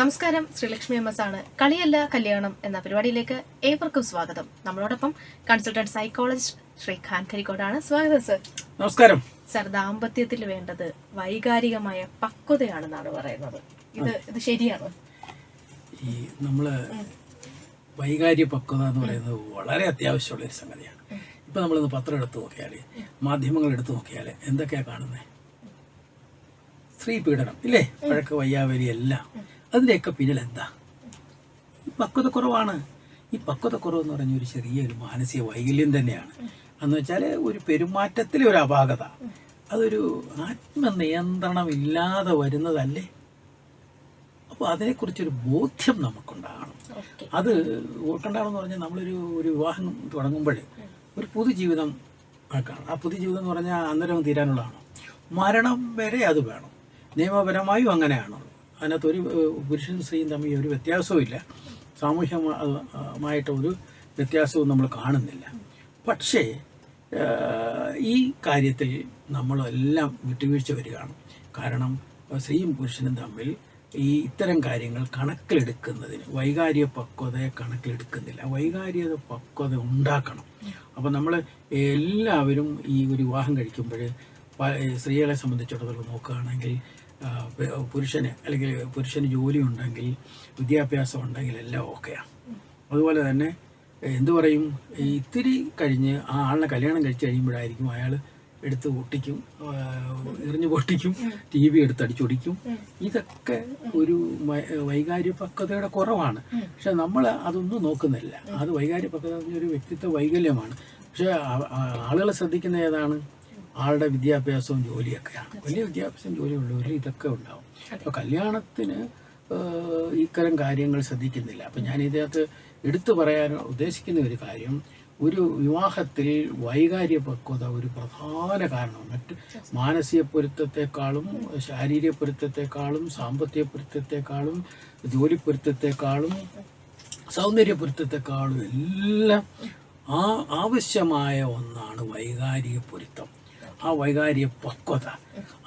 നമസ്കാരം. Sreelakshmi M S ആണ്. കളിയല്ല കല്യാണം എന്ന പരിപാടിയിലേക്ക് ഏവർക്കും സ്വാഗതം. നമ്മളോടൊപ്പം കൺസൾട്ടന്റ് സൈക്കോളജിസ്റ്റ് ശ്രീ ഖാൻ കരിക്കോടാണ്. സ്വാഗതം സർ. നമസ്കാരം. സർ ദാമ്പത്യത്തിൽ വേണ്ടത് വൈകാരികമായ പക്വതയാണെന്നാണ് പറയുന്നത്. ഇത് ഇത് ശരിയാണ്? ഈ നമ്മൾ വൈകാരിക പക്വത എന്ന് പറയുന്നത് വളരെ അത്യാവശ്യമുള്ള ഒരു സംഗതിയാണ്. ഇപ്പൊ നമ്മളിന്ന് പത്രം എടുത്തു നോക്കിയാൽ മാധ്യമങ്ങൾ എടുത്തു നോക്കിയാൽ എന്തൊക്കെയാ കാണുന്നത് സ്ത്രീ പീഡനം ഇല്ലേ? വഴക്ക് വയ്യാവലി എല്ലാം അതിന്റെയൊക്കെ പിന്നിൽ എന്താ ഈ പക്വത കുറവാണ്. ഈ പക്വത കുറവ് എന്ന് പറഞ്ഞ ഒരു ചെറിയൊരു മാനസിക വൈകല്യം തന്നെയാണ്. എന്ന് വെച്ചാൽ ഒരു പെരുമാറ്റത്തിലെ ഒരു അപാകത. അതൊരു ആത്മനിയന്ത്രണം ഇല്ലാതെ വരുന്നതല്ലേ? അപ്പോൾ അതിനെക്കുറിച്ചൊരു ബോധ്യം നമുക്കുണ്ടാകണം. അത് ഓർക്കണ്ടാവണം എന്ന് പറഞ്ഞാൽ നമ്മളൊരു ഒരു വിവാഹം തുടങ്ങുമ്പോൾ ഒരു പുതുജീവിതം ആക്കാണ് ആ പുതുജീവിതം എന്ന് പറഞ്ഞാൽ അന്നേരം തീരാനുള്ളതാണ്. മരണം വരെ അത് വേണം. നിയമപരമായും അങ്ങനെയാണ് അതിനകത്ത് ഒരു പുരുഷനും സ്ത്രീയും തമ്മിൽ ഒരു വ്യത്യാസവും ഇല്ല സാമൂഹ്യമായിട്ട് ഒരു വ്യത്യാസവും നമ്മൾ കാണുന്നില്ല. പക്ഷേ ഈ കാര്യത്തിൽ നമ്മളെല്ലാം വിട്ടുവീഴ്ച വരികയാണ്. കാരണം സ്ത്രീയും പുരുഷനും തമ്മിൽ ഈ ഇത്തരം കാര്യങ്ങൾ കണക്കിലെടുക്കുന്നതിന് വൈകാരിക പക്വതയെ കണക്കിലെടുക്കുന്നില്ല. വൈകാരിക പക്വത ഉണ്ടാക്കണം. അപ്പോൾ നമ്മൾ എല്ലാവരും ഈ ഒരു വിവാഹം കഴിക്കുമ്പോൾ സ്ത്രീകളെ സംബന്ധിച്ചിടത്തോളം നോക്കുകയാണെങ്കിൽ പുരുഷന് അല്ലെങ്കിൽ പുരുഷന് ജോലി ഉണ്ടെങ്കിൽ വിദ്യാഭ്യാസം ഉണ്ടെങ്കിൽ എല്ലാം ഓക്കെയാണ് അതുപോലെ തന്നെ എന്തു പറയും? ഇത്തിരി കഴിഞ്ഞ് ആ ആളിനെ കല്യാണം കഴിച്ച് കഴിയുമ്പോഴായിരിക്കും അയാൾ എടുത്ത് പൊട്ടിക്കും എറിഞ്ഞു പൊട്ടിക്കും ടി വി എടുത്ത് അടിച്ചൊടിക്കും. ഇതൊക്കെ ഒരു വൈ- വൈകാരിക പക്വതയുടെ കുറവാണ് പക്ഷെ നമ്മൾ അതൊന്നും നോക്കുന്നില്ല. അത് വൈകാരിക പക്വത ഒരു വ്യക്തിത്വ വൈകല്യമാണ്. പക്ഷെ ആളുകളെ ശ്രദ്ധിക്കുന്ന ഏതാണ്? ആളുടെ വിദ്യാഭ്യാസവും ജോലിയൊക്കെയാണ്. വലിയ വിദ്യാഭ്യാസം ജോലിയുള്ളവർ ഇതൊക്കെ ഉണ്ടാവും. അപ്പോൾ കല്യാണത്തിന് ഇത്തരം കാര്യങ്ങൾ ശ്രദ്ധിക്കുന്നില്ല. അപ്പം ഞാൻ ഇതിനകത്ത് എടുത്തു പറയാൻ ഉദ്ദേശിക്കുന്ന ഒരു കാര്യം ഒരു വിവാഹത്തിൽ വൈകാരിക പക്വത ഒരു പ്രധാന കാരണമാണ്. മറ്റ് മാനസിക പൊരുത്തത്തെക്കാളും ശാരീരിക പൊരുത്തത്തെക്കാളും സാമ്പത്തിക പൊരുത്തത്തെക്കാളും ജോലി പൊരുത്തത്തെക്കാളും സൗന്ദര്യ പൊരുത്തത്തെക്കാളും എല്ലാം ആ ആവശ്യമായ ഒന്നാണ് വൈകാരിക പൊരുത്തം. ആ വൈകാരിക പക്വത.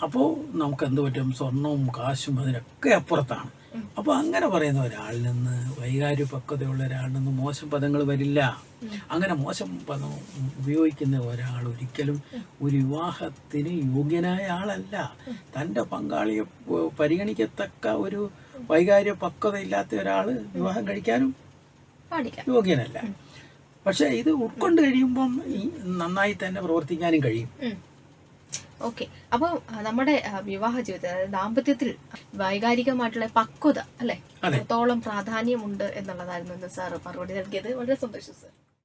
അപ്പോൾ നമുക്ക് എന്ത് പറ്റും? സ്വർണവും കാശും അതിനൊക്കെ അപ്പുറത്താണ്. അപ്പോൾ അങ്ങനെ പറയുന്ന ഒരാളിൽ നിന്ന് വൈകാരിക പക്വതയുള്ള ഒരാളിൽ നിന്ന് മോശം പദങ്ങൾ വരില്ല. അങ്ങനെ മോശം പദം ഉപയോഗിക്കുന്ന ഒരാൾ ഒരിക്കലും ഒരു വിവാഹത്തിന് യോഗ്യനായ ആളല്ല. തന്റെ പങ്കാളിയെ പരിഗണിക്കത്തക്ക ഒരു വൈകാരിക പക്വത ഇല്ലാത്ത ഒരാൾ വിവാഹം കഴിക്കാനും യോഗ്യനല്ല. പക്ഷേ ഇത് ഉൾക്കൊണ്ട് കഴിയുമ്പം നന്നായി തന്നെ പ്രവർത്തിക്കാനും കഴിയും. ഓക്കെ അപ്പോൾ നമ്മുടെ വിവാഹ ജീവിതത്തിൽ അതായത് ദാമ്പത്യത്തിൽ വൈകാരികമായിട്ടുള്ള പക്വത അല്ലെ? അത്രത്തോളം എത്രത്തോളം പ്രാധാന്യമുണ്ട് എന്നുള്ളതായിരുന്നു സാർ മറുപടി നൽകിയത് വളരെ സന്തോഷം സാർ.